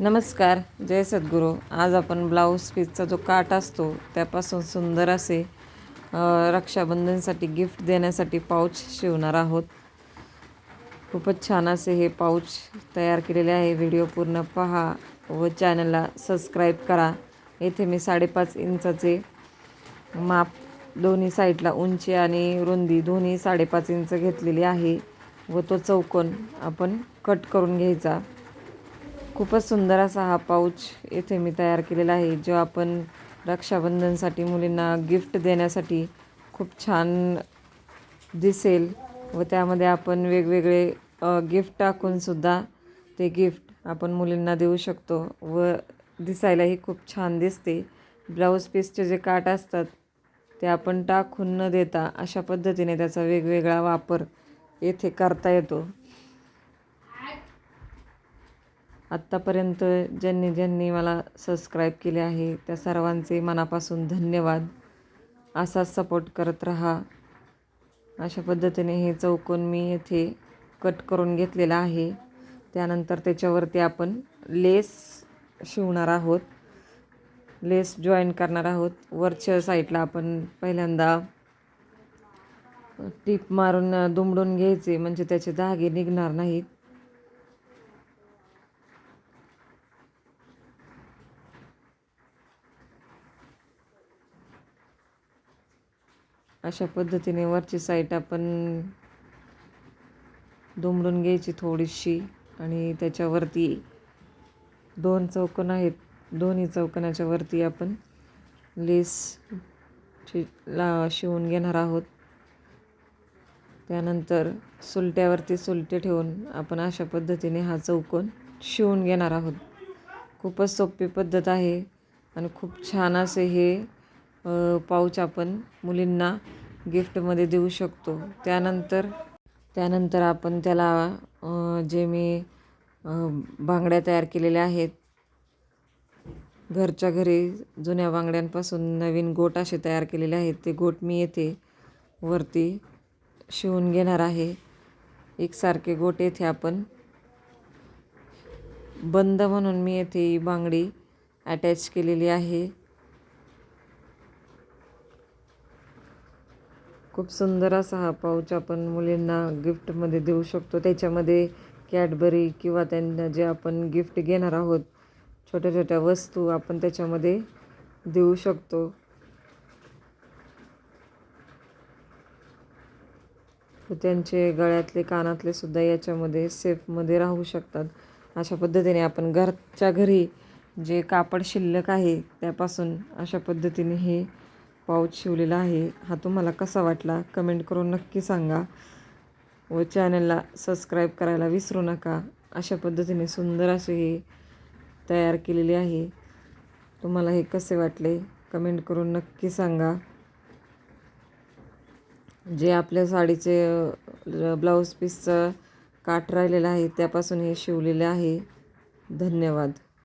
नमस्कार जय सद्गुरू. आज आपण ब्लाऊज पीसचा जो काट असतो त्यापासून सुंदर असे रक्षाबंधनसाठी गिफ्ट देण्यासाठी पाऊच शिवणार आहोत. खूपच छान असे हे पाऊच तयार केलेले आहे. व्हिडिओ पूर्ण पहा व चॅनलला सबस्क्राईब करा. येथे मी साडेपाच इंचाचे माप दोन्ही साईडला उंची आणि रुंदी दोन्ही साडेपाच इंच घेतलेली आहे व तो चौकोन आपण कट करून घ्यायचा. खूपच सुंदर असा हा पाऊच येथे मी तयार केलेला आहे जो आपण रक्षाबंधनसाठी मुलींना गिफ्ट देण्यासाठी खूप छान दिसेल व त्यामध्ये आपण वेगवेगळे गिफ्ट टाकूनसुद्धा ते गिफ्ट आपण मुलींना देऊ शकतो व दिसायलाही खूप छान दिसते. ब्लाऊज पीसचे जे काट असतात ते आपण टाकून न देता अशा पद्धतीने त्याचा वेगवेगळा वापर येथे करता येतो. आत्तापर्यंत ज्यांनी ज्यांनी मला सबस्क्राईब केले आहे त्या सर्वांचे मनापासून धन्यवाद. असाच सपोर्ट करत राहा. अशा पद्धतीने हे चौकोन मी येथे कट करून घेतलेला आहे. त्यानंतर त्याच्यावरती आपण लेस शिवणार आहोत. लेस जॉईन करणार आहोत. वरच्या साईडला आपण पहिल्यांदा टीप मारून दुमडून घ्यायचे म्हणजे त्याचे धागे निघणार नाहीत. अशा पद्धतीने वरची साईड आपण दुमडून घ्यायची थोडीशी आणि त्याच्यावरती दोन चौकोन आहेत. दोन्ही चौकोनाच्या वरती आपण लेस शि ला शिवून घेणार आहोत. त्यानंतर सुलट्यावरती सुलटे ठेवून आपण अशा पद्धतीने हा चौकोन शिवून घेणार आहोत. खूपच सोपी पद्धत आहे आणि खूप छान असे हे पाऊच आपण मुलींना गिफ्टमध्ये देऊ शकतो. त्यानंतर त्यानंतर आपण त्याला जे मी बांगड्या तयार केलेल्या आहेत घरच्या घरी जुन्या बांगड्यांपासून नवीन गोट असे तयार केलेले आहेत. ते गोट मी येथे वरती शिवून घेणार आहे. एकसारखे गोट येथे आपण बंद म्हणून मी येथे ही बांगडी अटॅच केलेली आहे. खूप सुंदर असा हा पाऊच आपण मुलींना गिफ्टमध्ये देऊ शकतो. त्याच्यामध्ये कॅडबरी किंवा त्यांना जे आपण गिफ्ट घेणार आहोत छोट्या छोट्या वस्तू आपण त्याच्यामध्ये देऊ शकतो. त्यांचे गळ्यातले कानातले सुद्धा याच्यामध्ये सेफमध्ये राहू शकतात. अशा पद्धतीने आपण घरच्या घरी जे कापड शिल्लक आहे त्यापासून अशा पद्धतीने हे पाऊच शिवलेला आहे. हा तुम्हाला कसा वाटला? कमेंट करून नक्की सांगा. व चॅनलला सबस्क्राईब करायला विसरू नका. अशा पद्धतीने सुंदर असे हे तयार केलेले आहे. तुम्हाला हे कसे वाटले? कमेंट करून नक्की सांगा. जे आपल्या साडीचे ब्लाऊज पीसचं काठ राहिलेलं आहे त्यापासून हे शिवलेले आहे. धन्यवाद.